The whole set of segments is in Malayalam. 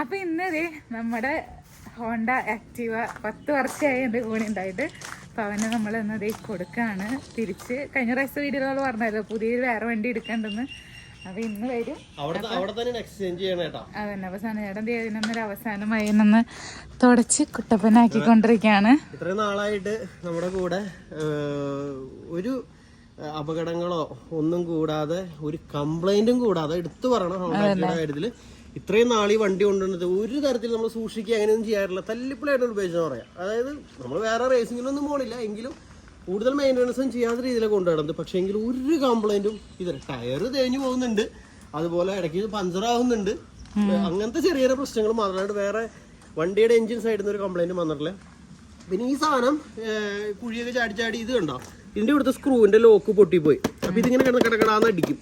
അപ്പൊ ഇന്നത് നമ്മുടെ ഹോണ്ട ആക്റ്റീവ പത്ത് വർഷമായി എന്റെ കൂടെ ഉണ്ടായിട്ട്. അപ്പൊ അവന് നമ്മൾ എന്നത് കൊടുക്കാണ്. തിരിച്ച് കഴിഞ്ഞ പ്രാവശ്യത്തെ വീഡിയോകൾ പറഞ്ഞല്ലോ പുതിയൊരു വേറെ വണ്ടി എടുക്കണ്ടെന്ന്. അപ്പൊ ഇന്ന് വരും. അതന്നെ. അവസാനം ചേട്ടൻ തീയതിനൊന്നൊരു അവസാനമായി നിന്ന് തുടച്ച് കുട്ടപ്പനാക്കിക്കൊണ്ടിരിക്കുകയാണ്. ഇത്രയും നാളായിട്ട് നമ്മുടെ കൂടെ ഒരു അപകടങ്ങളോ ഒന്നും കൂടാതെ ഒരു കംപ്ലൈന്റും കൂടാതെ എടുത്തു പറയണം കാര്യത്തിൽ. ഇത്രയും നാൾ ഈ വണ്ടി കൊണ്ടുവന്നത് ഒരു തരത്തിൽ നമ്മൾ സൂക്ഷിക്കുക അങ്ങനെയൊന്നും ചെയ്യാറില്ല. തല്ലിപ്പിളായിട്ട് ഉപയോഗിച്ചെന്ന് പറയാം. അതായത് നമ്മൾ വേറെ റേസിങ്ങിലൊന്നും പോകണില്ല എങ്കിലും കൂടുതൽ മെയിന്റനൻസും ചെയ്യാത്ത രീതിയിലാണ് കൊണ്ടുവരുന്നത് പക്ഷേ എങ്കിൽ ഒരു കംപ്ലൈന്റും ഇതല്ല ടയർ തേഞ്ഞു പോകുന്നുണ്ട്. അതുപോലെ ഇടയ്ക്ക് പഞ്ചറാവുന്നുണ്ട് അങ്ങനത്തെ ചെറിയ ചെറിയ പ്രശ്നങ്ങൾ മാത്രമായിട്ട് വേറെ വണ്ടിയുടെ എഞ്ചിൻ സൈഡിൽ നിന്ന് ഒരു കംപ്ലൈന്റ് വന്നിട്ടില്ല? പിന്നെ ഈ സാധനം കുഴിയൊക്കെ ചാടി ചാടി ഇത് കണ്ടോ? ഇതിന്റെ ഇവിടുത്തെ സ്ക്രൂവിന്റെ ലോക്ക് പൊട്ടിപ്പോയി. അപ്പൊ ഇതിങ്ങനെ കിടന്ന് കിടക്കടാന്ന് അടിക്കും.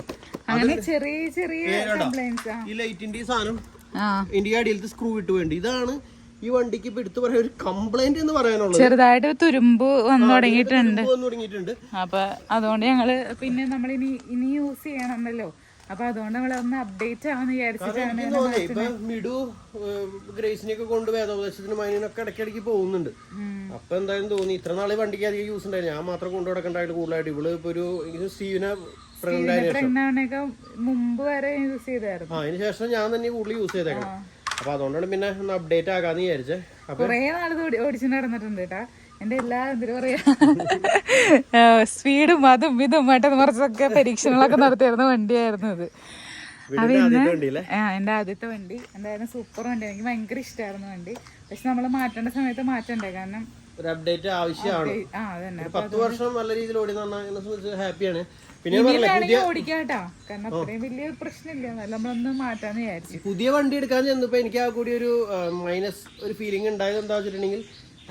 അങ്ങനെ ചെറിയ ചെറിയ കേട്ടോ. കംപ്ലൈൻസ് ഈ ലൈറ്റിന്റെ ഈ സാധനം ആ. ഇതിന്റെ അടിയിലത്തെ സ്ക്രൂ ഇട്ട് വേണ്ടി. ഇതാണ് ഈ വണ്ടിക്ക് ഇപ്പൊ എടുത്തു പറയാൻ ഒരു കംപ്ലൈന്റ് എന്ന് പറയാനുള്ളത്. ചെറുതായിട്ട് തുരുമ്പ് വന്ന് തുടങ്ങിയിട്ടുണ്ട്. അപ്പൊ അതുകൊണ്ട് ഞങ്ങൾ പിന്നെ നമ്മൾ ഇനി ഇനി യൂസ് ചെയ്യണമല്ലോ അപ്പൊ അതുകൊണ്ട് നമ്മൾ ഒന്ന് അപ്ഡേറ്റ് ആവാന്ന് വിചാരിച്ചിട്ടാണ് മിഡു ഗ്രേസിനെ ഒക്കെ കൊണ്ട് വേദോപദേശത്തിന് മൈനിനൊക്കെ ഇടയ്ക്കിടയ്ക്ക് പോകുന്നുണ്ട്. അപ്പൊ എന്തായാലും തോന്നി ഇത്ര നാൾ വണ്ടിക്ക് അധികം യൂസ് ഉണ്ടായി ഞാൻ മാത്രം കൊണ്ടു നടക്കണ്ടായിട്ട് കൂടുതലായിട്ട്. ഇവൾ ഇപ്പൊ ഒരു സ്റ്റീവിനെ മുമ്പ് വരെ യൂസ് ചെയ്തായിരുന്നു. ആ അതിന് ശേഷം ഞാൻ തന്നെ കൂടുതൽ യൂസ് ചെയ്തേക്കണം. അപ്പൊ അതുകൊണ്ടാണ് പിന്നെ ഒന്ന് അപ്ഡേറ്റ് ആകാന്ന് വിചാരിച്ചേ. കൊറേ നാളത് ഓടിച്ചു നടന്നിട്ടുണ്ട് കേട്ടാ എന്റെ എല്ലാ എന്താ പറയാ സ്പീഡും അതും ഇതും മറ്റത് കുറച്ചൊക്കെ പരീക്ഷണങ്ങളൊക്കെ നടത്തിയിരുന്ന വണ്ടിയായിരുന്നു ഇത്. അത് വീടിന്റെ ഇന്ന് ആ എന്റെ ആദ്യത്തെ വണ്ടി. എന്തായാലും സൂപ്പർ വണ്ടി. എനിക്ക് ഭയങ്കര ഇഷ്ടമായിരുന്നു വണ്ടി. പക്ഷെ നമ്മൾ മാറ്റേണ്ട സമയത്ത് മാറ്റണ്ടേ? കാരണം ഒരു അപ്ഡേറ്റ് ആവശ്യമാണ്. ആ അതന്നെ. ഒരു പത്ത് വർഷം നല്ല രീതിയിൽ ഓടി ഹാപ്പിയാണ് പിന്നെ ഓടിക്കാട്ടോ. കാരണം അത്രയും വലിയ പ്രശ്നമില്ല. നമ്മളൊന്ന് മാറ്റാന്ന് വിചാരിച്ചു. പുതിയ വണ്ടി എടുക്കാൻ ചെന്നപ്പോ എനിക്ക് ആ കൂടി ഒരു മൈനസ് ഒരു ഫീലിംഗ് ഉണ്ടായത് എന്താ വെച്ചിട്ടുണ്ടെങ്കിൽ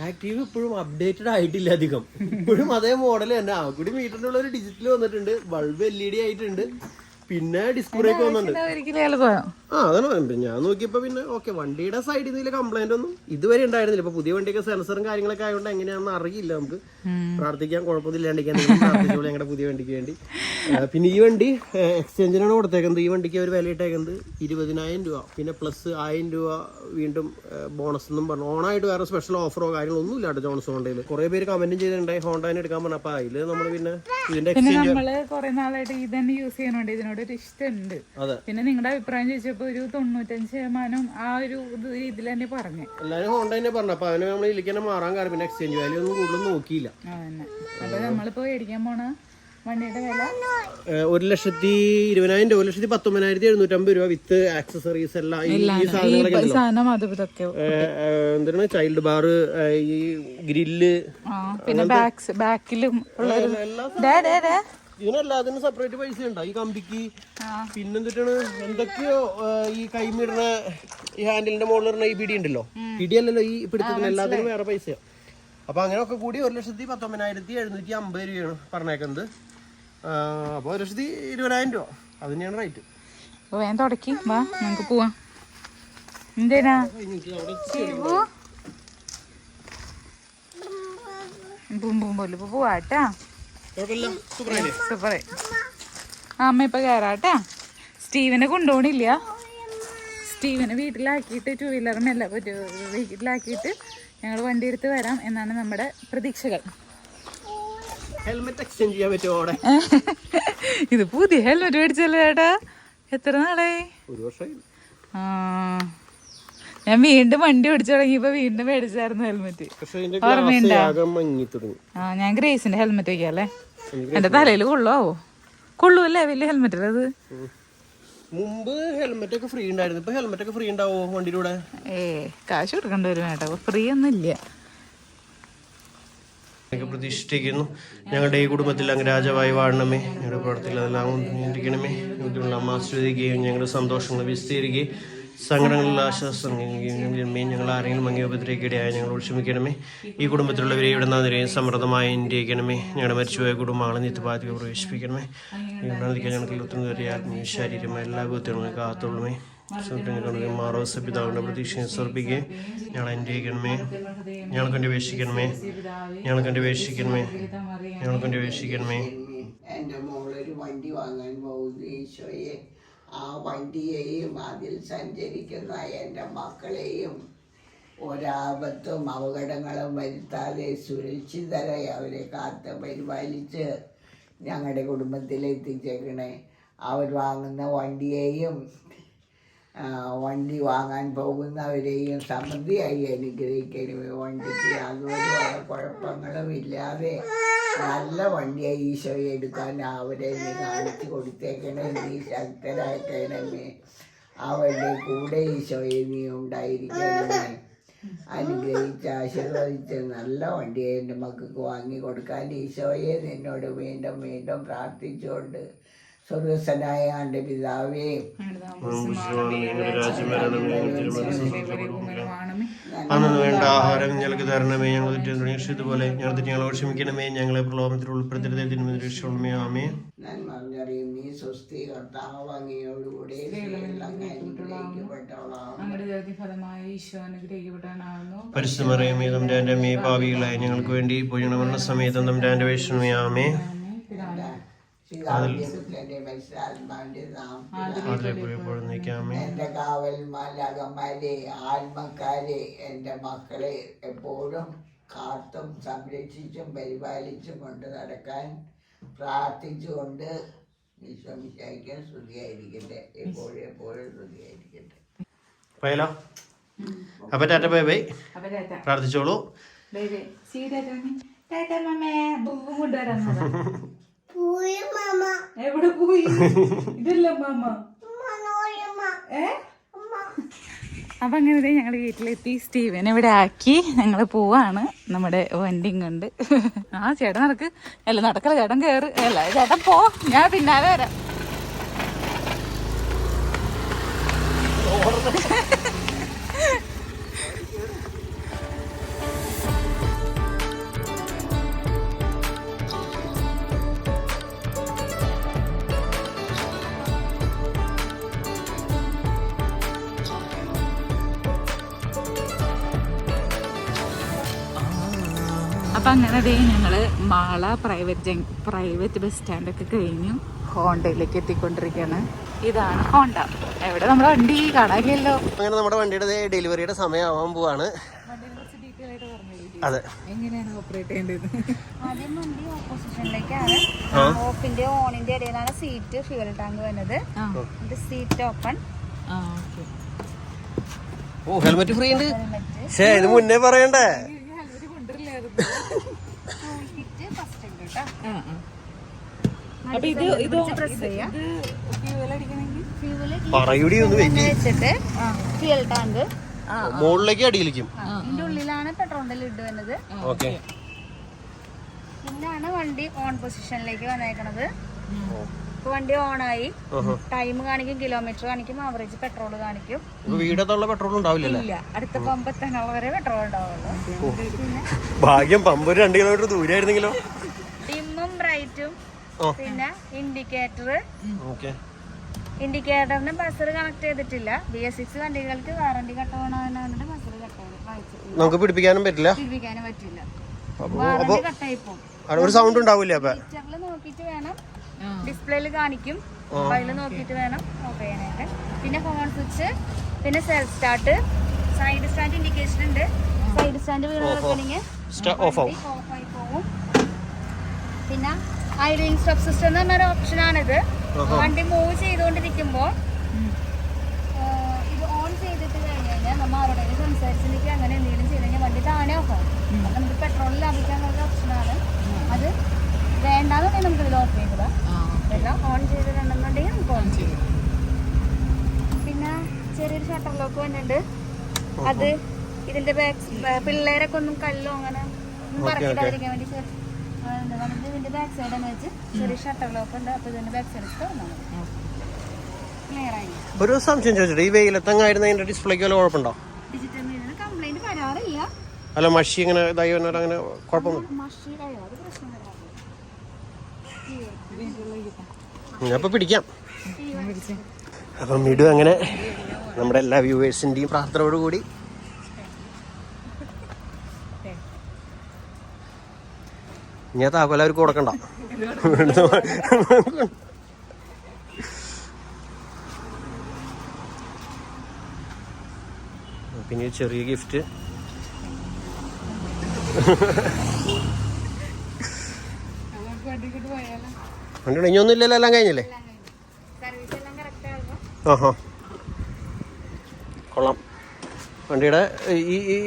ആക്റ്റീവ് ഇപ്പോഴും അപ്ഡേറ്റഡ് ആയിട്ടില്ല അധികം. ഇപ്പോഴും അതേ മോഡൽ തന്നെ. ആ കൂടി മീറ്ററിന്റെ ഒരു ഡിജിറ്റൽ വന്നിട്ടുണ്ട്. ബൾബ് എൽ ഇ ഡി ആയിട്ടുണ്ട്. പിന്നെ ഡിസ്ക് ബ്രേക്ക് വന്നിട്ടുണ്ട്. ആ അതാണ്. ഞാൻ നോക്കിയപ്പോൾ പിന്നെ ഓക്കെ വണ്ടിയുടെ സൈഡിൽ നിന്ന് കംപ്ലൈന്റ് ഒന്നും ഇതുവരെ ഉണ്ടായിരുന്നില്ല. ഇപ്പൊ പുതിയ വണ്ടിയൊക്കെ സെൻസറും കാര്യങ്ങളൊക്കെ ആയതുകൊണ്ട് എങ്ങനെയാണെന്ന് അറിയില്ല നമുക്ക്. പ്രാർത്ഥിക്കാൻ കുഴപ്പമില്ലാണ്ടിരിക്കാൻ പ്രാർത്ഥിച്ചോളൂ ഞങ്ങളുടെ പുതിയ വണ്ടിക്ക് വേണ്ടി. പിന്നെ ഈ വണ്ടി എക്സ്ചേഞ്ചിനാണ് കൊടുത്തേക്കുന്നത്. ഈ വണ്ടിക്ക് അവർ വില ഇട്ടേക്കുന്നത് ഇരുപതിനായിരം രൂപ. പിന്നെ പ്ലസ് ആയിരം രൂപ വീണ്ടും ബോണസ് എന്നും പറഞ്ഞു. ഓണായിട്ട് വേറെ സ്പെഷ്യൽ ഓഫറോ കാര്യങ്ങളോ ഒന്നും ഇല്ല കേട്ടോ ജോൺസ് ഹോണ്ടയിൽ കുറെ പേര് കമന്റും ചെയ്തിട്ടുണ്ടായി ഹോണ്ടയിൽ എടുക്കാൻ പറഞ്ഞു. അപ്പൊ അതിൽ നമ്മൾ പിന്നെ ഇതിന്റെ എക്സ്ചേഞ്ച് നമ്മൾ കൊറേ നാളായിട്ട് ഇത് തന്നെ യൂസ് ചെയ്യുന്നുണ്ട്. ഇതിനോട് ഒരു ഇഷ്ടമുണ്ട്. അതെ. പിന്നെ നിങ്ങളുടെ അഭിപ്രായം ചോദിച്ചപ്പോ ഒരു തൊണ്ണൂറ്റഞ്ച് ശതമാനം ആ ഒരു ഇത് ഇതിൽ തന്നെ പറഞ്ഞു. എല്ലാവരും ഹോണ്ട തന്നെ പറഞ്ഞു. അപ്പൊ അവന് നമ്മൾ ഇരിക്കാൻ മാറാൻ കാരണം പിന്നെ എക്സ്ചേഞ്ച് വാല്യൂ ഒന്നും കൂടുതൽ നോക്കിയില്ല. അതന്നെ. അപ്പൊ നമ്മളിപ്പോ മേടിക്കാൻ പോണ വണ്ടിയുടെ വില? ഏഹ് ഒരു ലക്ഷത്തി ഇരുപതിനായിരം രൂപ ഒരു ലക്ഷത്തി പത്തൊമ്പതിനായിരത്തി എഴുന്നൂറ്റമ്പത് രൂപ വിത്ത് ആക്സസറീസ് എല്ലാം ഈ- സാധനങ്ങളൊക്കെ എന്താണ് ചൈൽഡ് ബാർ ഈ ഗ്രില്ല് പിന്നെ ബാക്കിലും ഇതിനെല്ലാത്തിനും സെപ്പറേറ്റ് പൈസ ഉണ്ടോ ഈ കമ്പിക്ക്. പിന്നെന്തിട്ടാണ് എന്തൊക്കെയോ ഈ കൈമിടുന്ന ഈ ഹാൻഡിലിന്റെ മുകളിൽ ഇടുന്ന ഈ പിടി ഉണ്ടല്ലോ പിടി അല്ലല്ലോ ഈ പിടുത്തത്തിന് എല്ലാത്തിനും വേറെ പൈസ അപ്പൊ അങ്ങനെയൊക്കെ കൂടി ഒരു ലക്ഷത്തി പത്തൊമ്പതിനായിരത്തി എഴുന്നൂറ്റി അമ്പത് രൂപയാണ് പറഞ്ഞേക്കുന്നത് അപ്പോൾ ഒരു ലക്ഷത്തി ഇരുപതിനായിരം രൂപ അത് തന്നെയാണ് റേറ്റ് അപ്പൊ വേഗം തുടക്കി വാ നമുക്ക് പോവാം എന്തേനാ ബും ബും പോലെ ഇപ്പൊ പോവാട്ടാ അമ്മ ഇപ്പൊ കയറാട്ടാ സ്റ്റീവനെ കൊണ്ടുപോണില്ല സ്റ്റീവനെ വീട്ടിലാക്കിയിട്ട് ടൂ വീലറിനല്ല വീട്ടിലാക്കിയിട്ട് ഞങ്ങൾ വണ്ടി എടുത്ത് വരാം എന്നാണ് നമ്മുടെ പ്രതീക്ഷകൾ. ഹെൽമെറ്റ് എക്സ്ചേഞ്ച് ചെയ്യാൻ പറ്റുമോ ഇത് പുതിയ ഹെൽമെറ്റ് മേടിച്ചല്ലേ ചേട്ടാ? എത്ര നാളായി? ഒരു വർഷമായി. ആ ഞാൻ വീണ്ടും വണ്ടി ഓടിച്ചു തുടങ്ങിയപ്പോ വീണ്ടും മേടിച്ചായിരുന്നു ഹെൽമെറ്റ് ഓർമ്മയുണ്ടാകും ആ ഞാൻ ഗ്രേസിന്റെ ഹെൽമെറ്റ് വയ്ക്കാല്ലേ എന്റെ തലയിൽ കൊള്ളുവോ? കൊള്ളുവല്ലേ വലിയ ഹെൽമെറ്റ് അത്? മുമ്പ് ഹെൽമെറ്റ് ഒക്കെ ഫ്രീ ഉണ്ടായിരുന്നു. ഇപ്പൊ ഹെൽമെറ്റ് ഒക്കെ ഫ്രീ ഉണ്ടാവോ വണ്ടിയിലൂടെ? ഏ കാശ് കൊടുക്കേണ്ടി വരും കേട്ടോ ഫ്രീ ഒന്നും ഇല്ല. പ്രതീക്ഷിച്ചിരിക്കുന്നു. ഞങ്ങളുടെ ഈ കുടുംബത്തിൽ അങ്ങ് രാജാവായി വാഴണമേ. ഞങ്ങളുടെ പ്രവർത്തിയിൽ അതെല്ലാം നിയന്ത്രിക്കണമേ ഞങ്ങളുടെ ആസ്വദിക്കുകയും ഞങ്ങളുടെ സന്തോഷങ്ങൾ വിസ്തീരിക്കുകയും സങ്കടങ്ങളിൽ ആശ്വാസം നൽകുകയും ഞങ്ങൾ ആരെങ്കിലും അങ്ങേ ഉപദ്രവിക്കിടയായ ഞങ്ങളോട് ക്ഷമിക്കണമേ. ഈ കുടുംബത്തിലുള്ളവരെ ഇവിടെ നിന്നെയും സമൃദ്ധമായി ഇന്ത്യക്കണമേ ഞങ്ങളുടെ മരിച്ചുപോയ കുടുംബങ്ങളെ നിത്യപാതിക പ്രവേശിപ്പിക്കണമേ. ഞങ്ങൾക്ക് ഞങ്ങൾക്ക് ഇരുപത്തൊന്ന് ആത്മീയ ശാരീരികമായ എല്ലാ ബുദ്ധികളും കാത്തുള്ളമേ മാറോസ പിതാവിന്റെ പ്രതീക്ഷയെ സമർപ്പിക്കുകയും ഞങ്ങൾ അന്വേഷിക്കണമേ ഞങ്ങൾക്ക് വേണ്ടി അപേക്ഷിക്കണമേ. ഞങ്ങൾക്ക് വേണ്ടി അപേക്ഷിക്കണമേ. എന്റെ മോളൊരു വണ്ടി വാങ്ങാൻ പോകുന്നു ഈശോയെ. ആ വണ്ടിയെയും അതിൽ സഞ്ചരിക്കുന്ന എന്റെ മക്കളെയും ഒരാപത്തും അപകടങ്ങളും വരുത്താതെ സുരക്ഷിതരായി അവരെ കാത്ത് പരിപാലിച്ച് ഞങ്ങളുടെ കുടുംബത്തിൽ എത്തിച്ചേക്കണേ അവർ വാങ്ങുന്ന വണ്ടിയെയും വണ്ടി വാങ്ങാൻ പോകുന്നവരെയും സമൃദ്ധിയായി അനുഗ്രഹിക്കണമേ വണ്ടിക്ക്. യാതൊരു കുഴപ്പങ്ങളും ഇല്ലാതെ നല്ല വണ്ടിയായി ഈശോയെ എടുക്കാൻ അവരെ കാണിച്ചു കൊടുത്തേക്കണേ. നീ ശക്തരാക്കണമേ. അവരുടെ കൂടെ ഈശോയെ നീ ഉണ്ടായിരിക്കണമേ. അനുഗ്രഹിച്ച് ആശീർവദിച്ച് നല്ല വണ്ടിയെ എന്റെ മക്കൾക്ക് വാങ്ങി കൊടുക്കാൻ ഈശോയെ നിന്നോട് വീണ്ടും വീണ്ടും പ്രാർത്ഥിച്ചുകൊണ്ട് സ്വർഗസ്വനായ ആണ്ട് പിതാവേ അന്നു വേണ്ട ആഹാരം ഞങ്ങൾക്ക് തരണമേ ഞങ്ങൾ ഇതുപോലെ ഞങ്ങൾ ഞങ്ങളോട് ക്ഷമിക്കണമേ ഞങ്ങളെ പ്രലോഭനത്തിൽ ഉൾപ്പെടുത്തരുതേ തിന്മേ ആമേ നന്മ അറിയും നീ സ്വസ്തി കർത്താവ് അങ്ങയോടുകൂടെ പരിശുദ്ധമറിയമേ തമ്പ്രാന്റെ അമ്മയെ പാവികളായ ഞങ്ങൾക്ക് വേണ്ടി പോയി സമയത്ത് തമ്പ്രാന്റെ ആമേ എന്റെ കാവൽ മാലാകന്മാരെ ആത്മക്കാരെ എന്റെ മക്കളെ എപ്പോഴും കാത്തും സംരക്ഷിച്ചും പരിപാലിച്ചും കൊണ്ട് നടക്കാൻ പ്രാർത്ഥിച്ചുകൊണ്ട് വിശ്വമിശായിക്കാൻ ശ്രുതിയായിരിക്കട്ടെ. എപ്പോഴും എപ്പോഴും ശ്രുതിയായിരിക്കട്ടെ. പോയാലോ? അപ്പൊ tata bye bye. പ്രാർത്ഥിച്ചോളൂ. Bye bye. See tata tata മമ്മേ. ബുബു കൊണ്ടുവരാൻ എവിടെ പോയി? ഇതല്ല മാമ? ഏ? അപ്പൊ അങ്ങനെ ഞങ്ങൾ വീട്ടിലെത്തി. സ്റ്റീവൻ ഇവിടെ ആക്കി. ഞങ്ങൾ പോവാണ്. നമ്മുടെ വണ്ടി കൊണ്ട്. ആ ചേട്ടൻ നടക്ക്. അല്ല നടക്കല ചേട്ടൻ കയറ് അല്ല ചേട്ടൻ പോ. ഞാൻ പിന്നാലെ വരാം. അപ്പൊ അങ്ങനെ ദേ ഞങ്ങൾ മാള പ്രൈവറ്റ് ജങ് പ്രൈവറ്റ് ബസ് സ്റ്റാൻഡൊക്കെ കഴിഞ്ഞു. ഹോണ്ടയിലേക്ക് എത്തിക്കൊണ്ടിരിക്കുകയാണ്. ഇതാണ് ഹോണ്ട. എവിടെ നമ്മുടെ വണ്ടി? കാണാനില്ലല്ലോ. അങ്ങനെ നമ്മുടെ വണ്ടിയുടെ ഡെലിവറിയുടെ ഡെലിവറിയുടെ സമയമാവാൻ പോവാണ്. അതെ. എങ്ങനെയാണ് ഓപ്പറേറ്റ് ചെയ്യേണ്ടത്? ആദ്യം വണ്ടി ഓപ്പോസിഷനിലേക്കാണ് ഓഫിന്റെ ഓണിന്റെ ഇടയിലാണ് സീറ്റ് ഫ്യൂൽ ടാങ്ക് വരുന്നത്. ഇത് സീറ്റ് ഓപ്പൺ ഓ ഹെൽമെറ്റ് ഫ്രീ ഉണ്ട്. ഇത് മുന്നേ പറയണ്ടേ ടൂൾ കിറ്റ് ഫസ്റ്റ് ഉണ്ട് കേട്ടോ അപ്പൊ ഇത് ഇത് പറയൂടി ഒന്ന് വെച്ചിട്ട് ഫ്യൂൽ ടാങ്ക് മുകളിലേക്ക് അടിയിലേക്കും ഇതിന്റെ ഉള്ളിലാണ് പെട്രോളിന്റെ ലിഡ് വരുന്നത്. ഓക്കെ. പിന്നാണ് വണ്ടി ഓൺ പൊസിഷനിലേക്ക് വന്നേക്കണത്. ഇപ്പൊ വണ്ടി ഓൺ ആയി ടൈം കാണിക്കും കിലോമീറ്റർ കാണിക്കും ആവറേജ് പെട്രോൾ കാണിക്കും. വീടത്തുള്ള പെട്രോൾ ഉണ്ടാവില്ല അടുത്ത പമ്പ് എത്താനുള്ള വരെ പെട്രോൾ ഉണ്ടാവുള്ളൂ. ഭാഗ്യം പമ്പ് ഒരു രണ്ട് കിലോമീറ്റർ ദൂരായിരുന്നെങ്കിലോ ഡിമ്മും ബ്രൈറ്റും പിന്നെ ഇൻഡിക്കേറ്റർ ഇൻഡിക്കേറ്ററിന് ബസ് കണക്ട് ചെയ്തിട്ടില്ല. ബി എസ് സിക്സ് വണ്ടികൾക്ക് വാറണ്ടി കട്ടവണ ബസർ കട്ട് വായിച്ചിട്ടില്ല നമുക്ക് പിടിപ്പിക്കാനും പറ്റില്ല? പിടിപ്പിക്കാനും പറ്റില്ല. വാറണ്ടി കട്ടായി പോകും ഒരു സൗണ്ട് ഉണ്ടാവില്ല നോക്കിയിട്ട് വേണം. ഡിസ്പ്ലേയിൽ കാണിക്കും. അതിൽ നോക്കിയിട്ട് വേണം. ഓഫ് ചെയ്യാനായിട്ട് പിന്നെ ഫോൺ സ്വിച്ച് പിന്നെ self start side stand indication ഉണ്ട്. സൈഡ് സ്റ്റാൻഡ് വീണ് കിടക്കണെങ്കിൽ ഓഫ് ആയി പോകും പിന്നെ ഐഡിങ് സ്റ്റോപ്പ് സിസ്റ്റം എന്ന് പറഞ്ഞൊരു ഓപ്ഷനാണിത് വണ്ടി മൂവ് ചെയ്തുകൊണ്ടിരിക്കുമ്പോൾ ഇത് ഓൺ ചെയ്തിട്ട് കഴിഞ്ഞ് കഴിഞ്ഞാൽ നമ്മൾ ആരോടെങ്കിലും സംസാരിച്ചിട്ടുണ്ടെങ്കിൽ അങ്ങനെ എന്തെങ്കിലും ചെയ്ത് കഴിഞ്ഞാൽ വണ്ടി താനെ ഓഫ് ആവും. നമുക്ക് പെട്രോൾ ലാഭിക്കാനുള്ള ഓപ്ഷനാണ് അത് വേണ്ടാന്നുണ്ടെങ്കിൽ നമുക്ക് ഇതിൽ ഓഫ് ചെയ്തതാ എല്ലാം ഓൺ ചെയ്തിട്ടുണ്ടെന്നുണ്ടെങ്കിൽ നമുക്ക് ഓൺ ചെയ്യാം. പിന്നെ ചെറിയൊരു ഷട്ടർ ലോക്ക് വന്നിട്ടുണ്ട്. അത് ഇതിന്റെ ബാക്ക് പിള്ളേരൊക്കെ ഒന്നും കല്ലോ അങ്ങനെ പറഞ്ഞിട്ടായിരിക്കാൻ വേണ്ടി ഇതിന്റെ ബാക്ക് സൈഡ് എന്ന് വെച്ച് ചെറിയ ഷട്ടർ ലോക്ക് ഉണ്ട്. അപ്പൊ ഇതിന്റെ ബാക്ക് സൈഡ് ഒരു സംശയം ചോദിച്ചിട്ട് ഈ വെയിലത്തങ്ങായിരുന്നു അതിന്റെ ഡിസ്പ്ലേക്ക് വല്ല കുഴപ്പമുണ്ടോ? ഡിജിറ്റൽ മീഡിയന് കംപ്ലൈന്റ് വരാറില്ല. അല്ല മഷി ഇങ്ങനെ ഇതായി വന്നാൽ അങ്ങനെ കുഴപ്പമൊന്നും മഷി കഴിയാതെ പ്രശ്നം വരാറില്ല അപ്പൊ പിടിക്കാം. അപ്പം മിഡു അങ്ങനെ നമ്മുടെ എല്ലാ വ്യൂവേഴ്സിന്റെയും പ്രാർത്ഥനയോടുകൂടി ഞാൻ താക്കോല അവർക്ക് കൊടുക്കണ്ട. പിന്നെ ചെറിയ ഗിഫ്റ്റ് വണ്ടി ഇനിയൊന്നും ഇല്ലല്ലോ എല്ലാം കഴിഞ്ഞല്ലേ ആഹാ. കൊള്ളാം. വണ്ടിയുടെ ഈ ഈ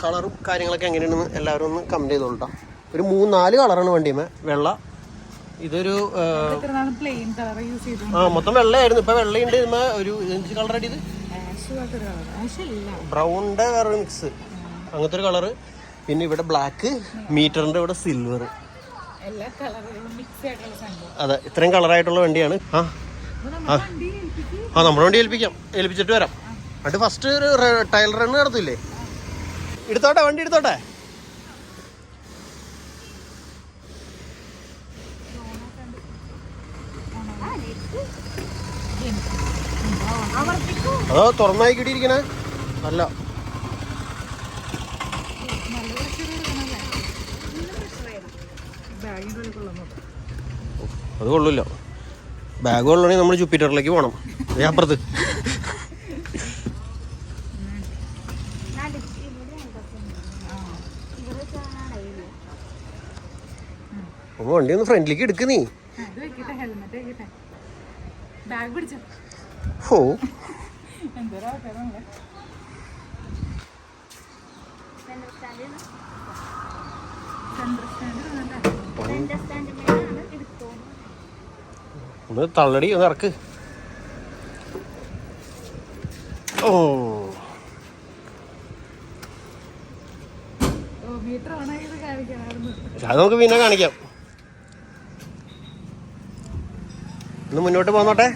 കളറും കാര്യങ്ങളൊക്കെ എങ്ങനെയാണെന്ന് എല്ലാവരും ഒന്ന് കമന്റ് ചെയ്തോളൂ ഒരു മൂന്ന് നാല് കളറാണ് വണ്ടിയുമേ വെള്ള. ഇതൊരു ആ, മൊത്തം വെള്ളയായിരുന്നു. ഇപ്പൊ വെള്ളയുണ്ട് ഇതുമ്മേ ഒരു എന്ത് കളർ അടി ഇത്? ബ്രൗണിന്റെ വേറെ മിക്സ് അങ്ങനത്തെ ഒരു കളറ് പിന്നെ ഇവിടെ ബ്ലാക്ക് മീറ്ററിന്റെ ഇവിടെ സിൽവർ അതെ ഇത്രയും കളറായിട്ടുള്ള വണ്ടിയാണ്. ആ. ആ. നമ്മുടെ വണ്ടി ഏൽപ്പിക്കാം. ഏൽപ്പിച്ചിട്ട് വരാം. അത് ഫസ്റ്റ് ഒരു ടയൽ റൺ നടത്തില്ലേ? എടുത്തോട്ടെ വണ്ടി എടുത്തോട്ടെ. അതോ തുറന്നായി കിട്ടിയിരിക്കണേ? അല്ല. അത് കൊള്ളില്ല. ബാഗ് കൊള്ളണമെങ്കിൽ നമ്മൾ ജുപ്പിറ്ററിലേക്ക് പോകണം അപ്പുറത്ത്. അപ്പൊ വണ്ടി ഒന്ന് ഫ്രണ്ടിലേക്ക് എടുക്ക് നീ. ഓ സെൻട്രൽ സ്റ്റാൻഡ് ഒന്ന് തള്ളടി ഒന്ന് ഇറക്ക്. ഓ. അത് നമുക്ക് പിന്നെ കാണിക്കാം. ഒന്ന് മുന്നോട്ട് പോന്നോട്ടെ.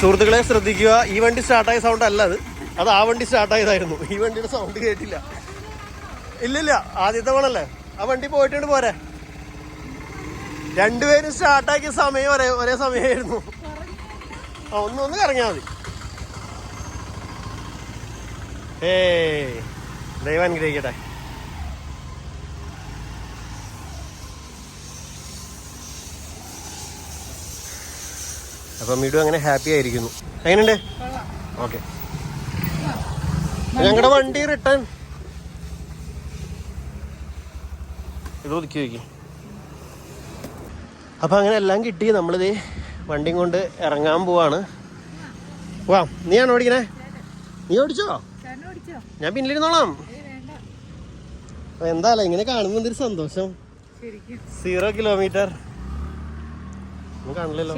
സുഹൃത്തുക്കളെ ശ്രദ്ധിക്കുക ഈ വണ്ടി സ്റ്റാർട്ടായ സൗണ്ട് അല്ല അത്. അത് ആ വണ്ടി സ്റ്റാർട്ടായതായിരുന്നു ഈ വണ്ടിയുടെ സൗണ്ട് കേട്ടില്ല. ഇല്ലില്ല ആദ്യത്തെ പോണല്ലേ? ആ വണ്ടി പോയിട്ടുണ്ട് പോരെ. രണ്ടുപേരും സ്റ്റാർട്ടാക്കിയ സമയം ഒരേ ഒരേ സമയമായിരുന്നു ആ ഒന്ന് ഒന്ന് കറങ്ങിയാൽ മതി. ഏ ദൈവം അനുഗ്രഹിക്കട്ടെ. അപ്പം വീടും അങ്ങനെ ഹാപ്പി ആയിരിക്കുന്നു. എങ്ങനെയുണ്ട്? ഓക്കെ. ഞങ്ങളുടെ വണ്ടി റിട്ടേൺ ഇത് ഒതുക്കി വയ്ക്കും അപ്പം അങ്ങനെ എല്ലാം കിട്ടി. നമ്മളിത് വണ്ടിയും കൊണ്ട് ഇറങ്ങാൻ പോവാണ്. വാ നീയാണോ ഓടിക്കണേ? നീ ഓടിച്ചോ? ഞാൻ പിന്നിലിരുന്നോളാം. എന്താ ഇങ്ങനെ കാണുമ്പോൾ എന്തൊരു സന്തോഷം. Zero kilometre. കാണില്ലല്ലോ.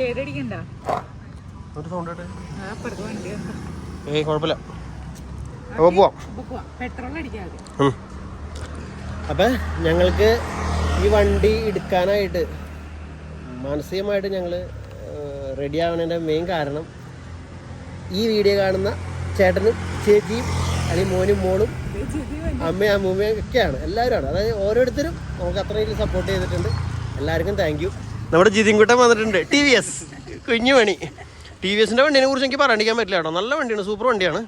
ഒരു സൗണ്ട് കേട്ടെ ആ അപ്പുറത്ത് വണ്ടി ഏയ് കുഴപ്പമില്ല. അപ്പോൾ പോവാം. അപ്പൊ പോവാം പെട്രോൾ അടിക്കാതെ. അപ്പം ഞങ്ങൾക്ക് ഈ വണ്ടി എടുക്കാനായിട്ട് മാനസികമായിട്ട് ഞങ്ങൾ റെഡി ആവുന്നതിന്റെ മെയിൻ കാരണം ഈ വീഡിയോ കാണുന്ന ചേട്ടനും ചേച്ചിയും അല്ലെങ്കിൽ മോനും മോളും അമ്മയും അമ്മൂമ്മയും ഒക്കെയാണ്. എല്ലാവരുമാണ്. അതായത് ഓരോരുത്തരും നമുക്ക് അത്രയും സപ്പോർട്ട് ചെയ്തിട്ടുണ്ട്. എല്ലാവർക്കും താങ്ക് യു നമ്മുടെ ജിതിൻകുട്ടൻ വന്നിട്ടുണ്ട്. ടി വി എസ് കുഞ്ഞു പണി. ടി വി എസിന്റെ വണ്ടിനെ കുറിച്ച് എനിക്ക് പറയാണ്ടിക്കാൻ പറ്റില്ല കേട്ടോ. നല്ല വണ്ടിയാണ്. സൂപ്പർ വണ്ടിയാണ്.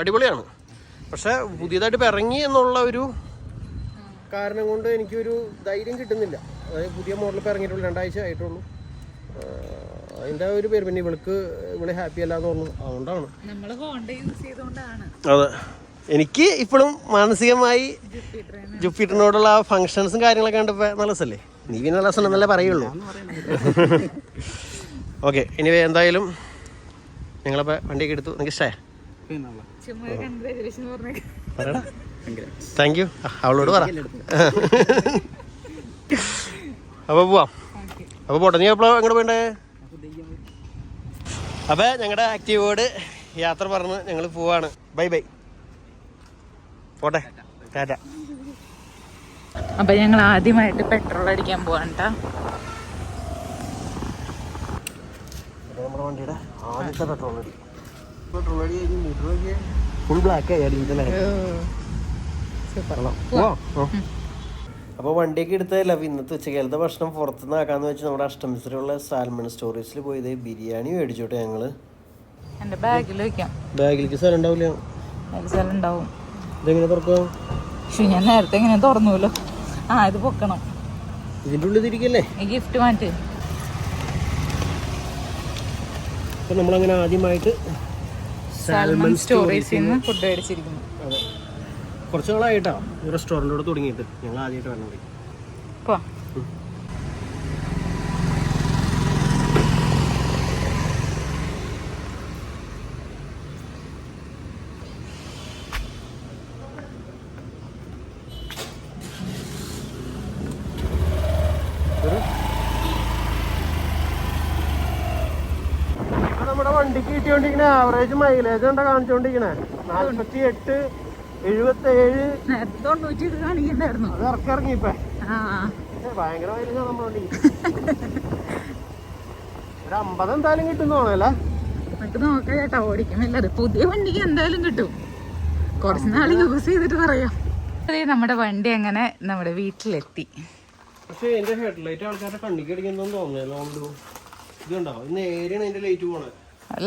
അടിപൊളിയാണ്. പക്ഷേ പുതിയതായിട്ട് ഇറങ്ങി എന്നുള്ള ഒരു കാരണം കൊണ്ട് എനിക്കൊരു ധൈര്യം കിട്ടുന്നില്ല. അതായത് പുതിയ മോഡൽ ഇപ്പോൾ ഇറങ്ങിയിട്ടുള്ളൂ രണ്ടാഴ്ച ആയിട്ടുള്ളൂ. അതിന്റെ ഒരു പേര് പിന്നെ ഇവൾക്ക് ഇവിടെ ഹാപ്പി അല്ല എന്ന് പറഞ്ഞു അതുകൊണ്ടാണ്. അതെ. എനിക്ക് ഇപ്പോഴും മാനസികമായി ജുപ്പിറ്ററിന് ജുപ്പിറ്ററിനോടുള്ള ആ ഫങ്ഷൻസും കാര്യങ്ങളൊക്കെ കണ്ടപ്പോൾ നല്ല രസമല്ലേ നീ പിന്നെ നല്ല രസം എന്നല്ലേ പറയുള്ളൂ. ഓക്കെ ഇനി എന്തായാലും ഞങ്ങളപ്പോൾ വണ്ടിയൊക്കെ എടുത്തു. നിങ്ങൾക്ക് ഇഷ്ടേ ചുമ്മാ കൺഗ്രാജുലേഷൻ പറഞ്ഞേക്ക്. പറയടാ. താങ്ക് യു അവളോട് പറ. അപ്പോൾ പോവാം. അപ്പൊ അപ്പോൾ പോട്ടെ. നീ എപ്പോഴാണ് അങ്ങോട്ട് പോയിണ്ടേ? അപ്പോൾ ഞങ്ങളുടെ ആക്റ്റീവോട് യാത്ര പറഞ്ഞ് ഞങ്ങൾ പോവാണ്. ബൈ ബൈ പോട്ടെ. ടാറ്റ അപ്പൊ ഞങ്ങൾ ആദ്യമായിട്ട് പെട്രോൾ അടിക്കാൻ നമ്മുടെ വണ്ടിയുടെ ആദ്യത്തെ പെട്രോൾ അടി. പെട്രോൾ അടി കഴിഞ്ഞ് ഫുൾ ബ്ലാക്ക് ആയി അടിയിട്ടല്ലേ അപ്പോൾ വണ്ടിയൊക്കെ എടുത്തതല്ല അപ്പൊ ഇന്നത്തെ ഉച്ചക്കാലത്തെ ഭക്ഷണം പുറത്തുനിന്ന് ആക്കാന്ന് വെച്ച് നമ്മുടെ അഷ്ടമിശ്രമുള്ള സാൽമൺ സ്റ്റോറേജിൽ പോയത് ബിരിയാണി മേടിച്ചോട്ടെ ഞങ്ങൾ എന്റെ ബാഗിൽ വെക്കാം. ബാഗിലേക്ക് സ്ഥലം ഉണ്ടാവില്ല സ്ഥലം ഉണ്ടാവും. ഇതെങ്ങനെ തുറക്കുക? പക്ഷെ ഞാൻ നേരത്തെ ഇങ്ങനെ തുറന്നുല്ലോ ആ ഇത് പൊക്കണം. ഇതിന്റെ ഉള്ളിൽ ഇരിക്കല്ലേ ഗിഫ്റ്റ് മാറ്റ്. നമ്മൾ നമ്മളങ്ങനെ ആദ്യമായിട്ട് സാൽമൺ സ്റ്റോറീസിൽ നിന്ന് ഫുഡ് മേടിച്ചിരിക്കുന്നു. കുറച്ച് നാളായിട്ടാ ഈ റെസ്റ്റോറന്റോട് തുടങ്ങിയിട്ട് ഞങ്ങൾ ആദ്യമായിട്ട് വരണത് പോ. നമ്മുടെ വണ്ടിക്ക് കിട്ടിയോണ്ടിരിക്കണേ. ആവറേജ് മൈലേജ് കണ്ടാ കാണിച്ചോണ്ടിരിക്കണേ? നാൽപ്പത്തി എട്ട് എഴുപത്തി ഏഴ് നേരത്തെ തൊണ്ണൂറ്റി കാണിക്കണ്ടായിരുന്നു. അത് ഇറക്കി ഇറങ്ങി ഇപ്പൊ. ആ. ഏ, ഭയങ്കര മൈലേജ് നമ്മുടെ വണ്ടി. ഒരു അമ്പത് എന്തായാലും കിട്ടും തോന്നല്ലേ നമുക്ക് നോക്കാം ചേട്ടാ ഓടിക്കുന്നില്ല പുതിയ വണ്ടിക്ക് എന്തായാലും കിട്ടും. കുറച്ച് നാൾ യൂസ് ചെയ്തിട്ട് പറയാം. അതേ നമ്മുടെ വണ്ടി അങ്ങനെ നമ്മുടെ വീട്ടിലെത്തി. പക്ഷേ എന്റെ ഹെഡ്ലൈറ്റ് ആൾക്കാരുടെ കണ്ണിക്ക് അടിക്കുന്നതെന്ന് തോന്നുന്നു. ഇതുണ്ടാവും ഇതുണ്ടോ നേരെയാണ് അതിന്റെ ലൈറ്റ് പോണേ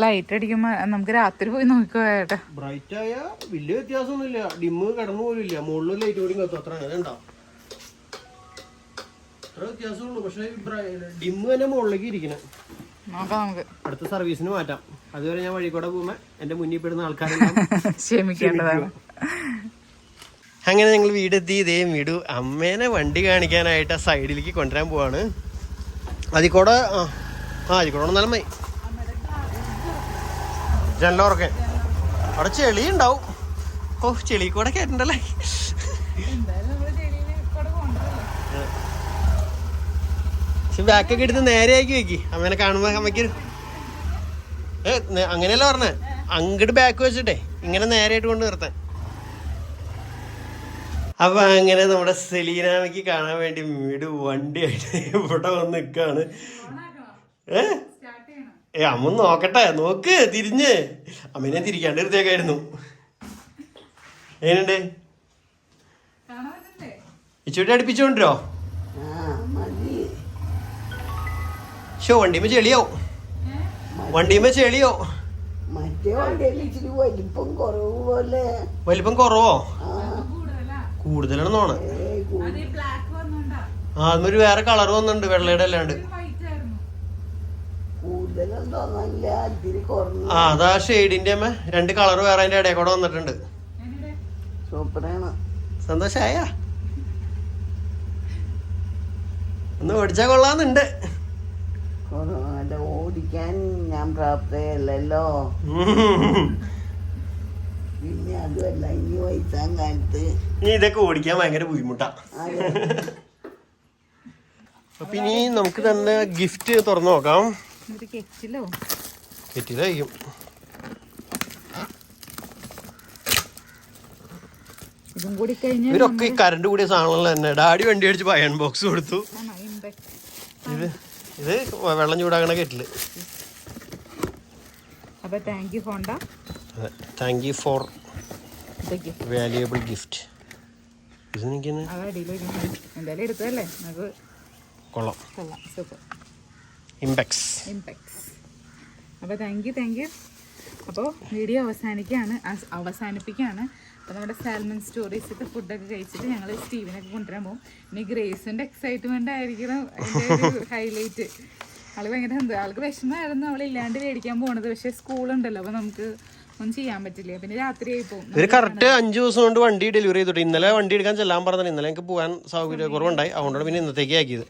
ലൈറ്റ് അടിക്കുമ്പോ നമുക്ക് രാത്രി പോയി നോക്കിക്കോ ചേട്ടാ ബ്രൈറ്റ് ആയ വലിയ വ്യത്യാസമൊന്നുമില്ല. ഡിമ്മ് കടന്നു പോലും ഇല്ല മുകളിൽ ലൈറ്റ് കൂടി കത്തും. അത്ര അതുണ്ടോ അത്ര വ്യത്യാസമുള്ളൂ പക്ഷെ ഡിമ്മ് തന്നെ മുകളിലേക്ക് ഇരിക്കണേ. നോക്കാം നമുക്ക്. അടുത്ത സർവീസിന് മാറ്റാം. അതുവരെ ഞാൻ വഴി കൂടെ പോകുമ്പോ എന്റെ മുന്നിൽ പെടുന്ന ആൾക്കാരെല്ലാം ക്ഷമിക്കേണ്ടതാണ്. അങ്ങനെ ഞങ്ങൾ വീടെത്തി. ഇതേ വീടു അമ്മേനെ വണ്ടി കാണിക്കാനായിട്ട് ആ സൈഡിലേക്ക് കൊണ്ടുവരാൻ പോവാണ്. അതിക്കൂടെ ആ അതിക്കൂടെ നല്ല മൈ ജനലോറൊക്കെ. അവിടെ ചെളി ഉണ്ടാവും ഓ ചെളി കൂടെ പക്ഷെ ബാക്കൊക്കെ എടുത്ത് നേരെ ആക്കി വെക്കി. അമ്മേനെ കാണുമ്പോ അമ്മയ്ക്ക് ഏ അങ്ങനെയല്ല പറഞ്ഞേ? അങ്ങോട്ട് ബാക്ക് വെച്ചിട്ടെ. ഇങ്ങനെ നേരെയായിട്ട് കൊണ്ട് നിർത്താൻ. അപ്പൊ അങ്ങനെ നമ്മുടെ സെലീനാമയ്ക്ക് കാണാൻ വേണ്ടി വീട് വണ്ടിയായിട്ട് ഇവിടെ വന്ന് നിൽക്കാണ് ഏ? ഏ അമ്മ നോക്കട്ടെ നോക്ക് തിരിഞ്ഞ്. അമ്മേനെ തിരിക്കാണ്ട് എടുത്തേക്കായിരുന്നു എങ്ങനെയുണ്ട് ഇച്ചോട്ടി അടുപ്പിച്ചോണ്ടിരോ? ഷോ വണ്ടിമ്മ ചെളിയോ വണ്ടിമേ ചെളിയോ വലിപ്പം കുറവ് കൂടുതലാണെന്നോണ് ആ. അതൊരു വേറെ കളർ വന്നിട്ടുണ്ട് വെള്ളയുടെ അല്ലാണ്ട് കൂടുതലും തോന്നില്ല ഇത്തിരി കുറഞ്ഞു ആ അതാ ഷെയ്ഡിന്റെ അമ്മ. രണ്ട് കളർ വേറെ അതിന്റെ ഇടയിൽ കൂടെ വന്നിട്ടുണ്ട്. സൂപ്പറാണ്. സന്തോഷായ? ഒന്ന് ഓടിച്ചാ കൊള്ളാന്നുണ്ട്. ഓടിക്കാൻ ഞാൻ പ്രാപ്തയല്ലോ പിന്നെ അതുമല്ല ഇനി വയസ്സാൻ കാലത്ത് ഇനി ഇതൊക്കെ ഓടിക്കാൻ ഭയങ്കര ബുദ്ധിമുട്ടാ. അപ്പൊ ഇനി നമുക്ക് തന്നെ ഗിഫ്റ്റ് തുറന്നു നോക്കാം. ഒരു കെറ്റിലോ? കെറ്റിലായിരിക്കും ഇതും കൂടി കഴിഞ്ഞാൽ ഇവരൊക്കെ ഈ കറണ്ട് കൂടിയ സാധനങ്ങൾ തന്നെ. ഡാഡി വണ്ടി അടിച്ച് അയൺ ബോക്സ് കൊടുത്തു. ഇത് ഇത് വെള്ളം ചൂടാക്കണ കെറ്റിൽ. അപ്പൊ thank you Honda. Thank you for valuable gift ഇത് എന്തായാലും എടുത്തതല്ലേ? നമുക്ക് കൊള്ളാം. കൊള്ളാം. സൂപ്പർ ഇമ്പെക്സ് ഇമ്പാക്ട്സ് അപ്പോൾ താങ്ക് യു താങ്ക് യു അപ്പോൾ വീഡിയോ അവസാനിക്കുകയാണ് അവസാനിപ്പിക്കുകയാണ്. അപ്പോൾ നമ്മുടെ സാൽമൺ സ്റ്റോറീസിന്റെ ഫുഡൊക്കെ കഴിച്ചിട്ട് ഞങ്ങൾ സ്റ്റീവിനൊക്കെ കൊണ്ടുവരാൻ പോകും. ഇനി ഗ്രേസിന്റെ എക്സൈറ്റ്മെന്റ് ആയിരിക്കണം അതിന്റെ ഒരു ഹൈലൈറ്റ് ആൾ ഭയങ്കര എന്ത് ആൾക്ക് വിഷമമായിരുന്നു അവൾ ഇല്ലാണ്ട് മേടിക്കാൻ പോണത്. പക്ഷേ സ്കൂളുണ്ടല്ലോ അപ്പോൾ നമുക്ക് ഒന്നും ചെയ്യാൻ പറ്റില്ല. പിന്നെ പോകും. ഇവർ കറക്റ്റ് അഞ്ച് ദിവസം കൊണ്ട് വണ്ടി ഡെലിവറി ചെയ്തിട്ട് ഇന്നലെ വണ്ടി എടുക്കാൻ ചെല്ലാൻ പറഞ്ഞത് ഇന്നലെ എനിക്ക് പോകാൻ സൗകര്യ കുറവുണ്ടായി. അതുകൊണ്ടാണ് പിന്നെ ഇന്നത്തേക്ക് ആക്കിയത്.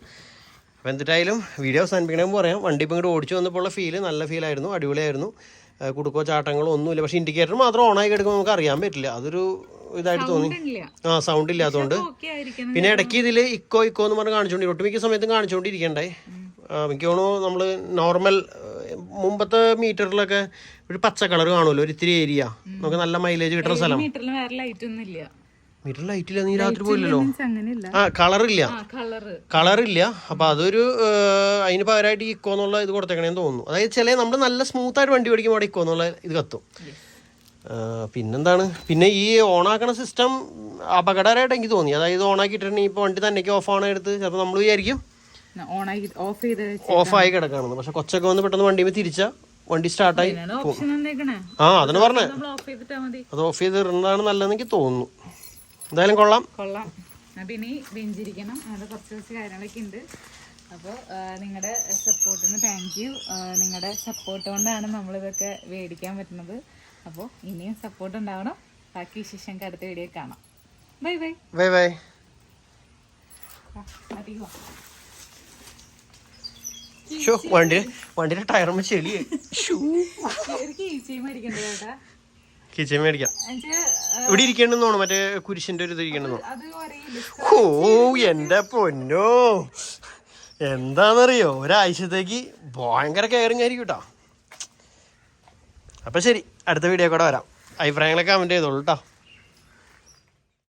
അപ്പോൾ എന്തിട്ടായാലും വീഡിയോ അവസാനിപ്പിക്കണമെന്ന് പറയാം. വണ്ടി ഇപ്പം ഇങ്ങോട്ട് ഓടിച്ചു വന്നപ്പോൾ ഉള്ള ഫീൽ നല്ല ഫീലായിരുന്നു അടിപൊളിയായിരുന്നു. കുടുക്കോ ചാട്ടങ്ങളോ ഒന്നുമില്ല. പക്ഷേ ഇൻഡിക്കേറ്റർ മാത്രം ഓൺ ആയി കിടക്കുമ്പോൾ നമുക്ക് അറിയാൻ പറ്റില്ല. അതൊരു ഇതായിട്ട് തോന്നി. ആ സൗണ്ട് ഇല്ലാത്തതുകൊണ്ട് പിന്നെ ഇടയ്ക്ക് ഇതിൽ ഇക്കോ ഇക്കോ എന്ന് പറഞ്ഞ് കാണിച്ചുകൊണ്ട് ഒട്ടുമിക്ക സമയത്തും കാണിച്ചുകൊണ്ടിരിക്കണ്ടേ മിക്കോണോ നമ്മൾ നോർമൽ മുമ്പത്തെ മീറ്ററിലൊക്കെ ഒരു പച്ച കളർ കാണുമല്ലോ ഒരു ഇത്തിരി ഏരിയ നമുക്ക് നല്ല മൈലേജ് കിട്ടുന്ന സ്ഥലം. വേറെ ലൈറ്റ് ഇല്ല നീ രാത്രി പോയില്ലല്ലോ? ആ കളറില്ല കളറില്ല അപ്പൊ അതൊരു അതിന് പകരമായിട്ട് ഇക്കോ എന്നുള്ള ഇത് കൊടുത്തേക്കണേന്ന് തോന്നുന്നു. അതായത് ചില നമ്മൾ നല്ല സ്മൂത്ത് ആയിട്ട് വണ്ടി ഓടിക്കുമ്പോൾ അവിടെ ഇക്കോ എന്നുള്ള ഇത് കത്തും. പിന്നെന്താണ്? പിന്നെ ഈ ഓണാക്കണ സിസ്റ്റം അപകടകരമായിട്ട് എനിക്ക് തോന്നി. അതായത് ഓണാക്കിയിട്ടുണ്ടെങ്കിൽ ഇപ്പോൾ വണ്ടി തന്നെ ഓഫ് ആണ് എടുത്ത് ചിലപ്പോൾ നമ്മൾ വിചാരിക്കും ആയി ഓഫായി കിടക്കാണെന്ന്. പക്ഷെ കൊച്ചൊക്കെ വന്ന് പെട്ടെന്ന് വണ്ടിയിൽ തിരിച്ച വണ്ടി സ്റ്റാർട്ടായി ആ അതിന് പറഞ്ഞേ. അത് ഓഫ് ചെയ്ത് ഇടുന്നതാണ് നല്ലതെന്ന് എനിക്ക് തോന്നുന്നു. എന്തായാലും കൊള്ളാം. കൊള്ളാം. അപ്പൊ ഇനി വെഞ്ചിരിക്കണം അത് കുറച്ച് കുറച്ച് കാര്യങ്ങളൊക്കെ ഉണ്ട്. അപ്പോൾ നിങ്ങളുടെ സപ്പോർട്ടിന് താങ്ക് യു നിങ്ങളുടെ സപ്പോർട്ട് കൊണ്ടാണ് നമ്മളിതൊക്കെ മേടിക്കാൻ പറ്റുന്നത്. അപ്പോൾ ഇനിയും സപ്പോർട്ട് ഉണ്ടാവണം. ബാക്കി വിശേഷം അടുത്ത വീഡിയോ കാണാം. Bye bye bye bye show വണ്ടി വണ്ടിയുടെ ടയറുമ്പോ ചെളി എനിക്ക് ഈച്ചയും മേടിക്കണ്ടേ ചേട്ടാ കിച്ചൻ മേടിക്കാം. ഇവിടെ ഇരിക്കണ്ടെന്ന് തോന്നുന്നു മറ്റേ കുരിശിന്റെ ഒരു ഇത് ഇരിക്കണ്ടെന്ന് ഓ എന്റെ പൊന്നോ. എന്താണെന്നറിയോ? ഒരാഴ്ചത്തേക്ക് ഭയങ്കര കെയറിങ് ആയിരിക്കും കേട്ടോ അപ്പൊ ശരി അടുത്ത വീഡിയോ കൂടെ വരാം. അഭിപ്രായങ്ങളൊക്കെ കമന്റ് ചെയ്തോളൂ കേട്ടോ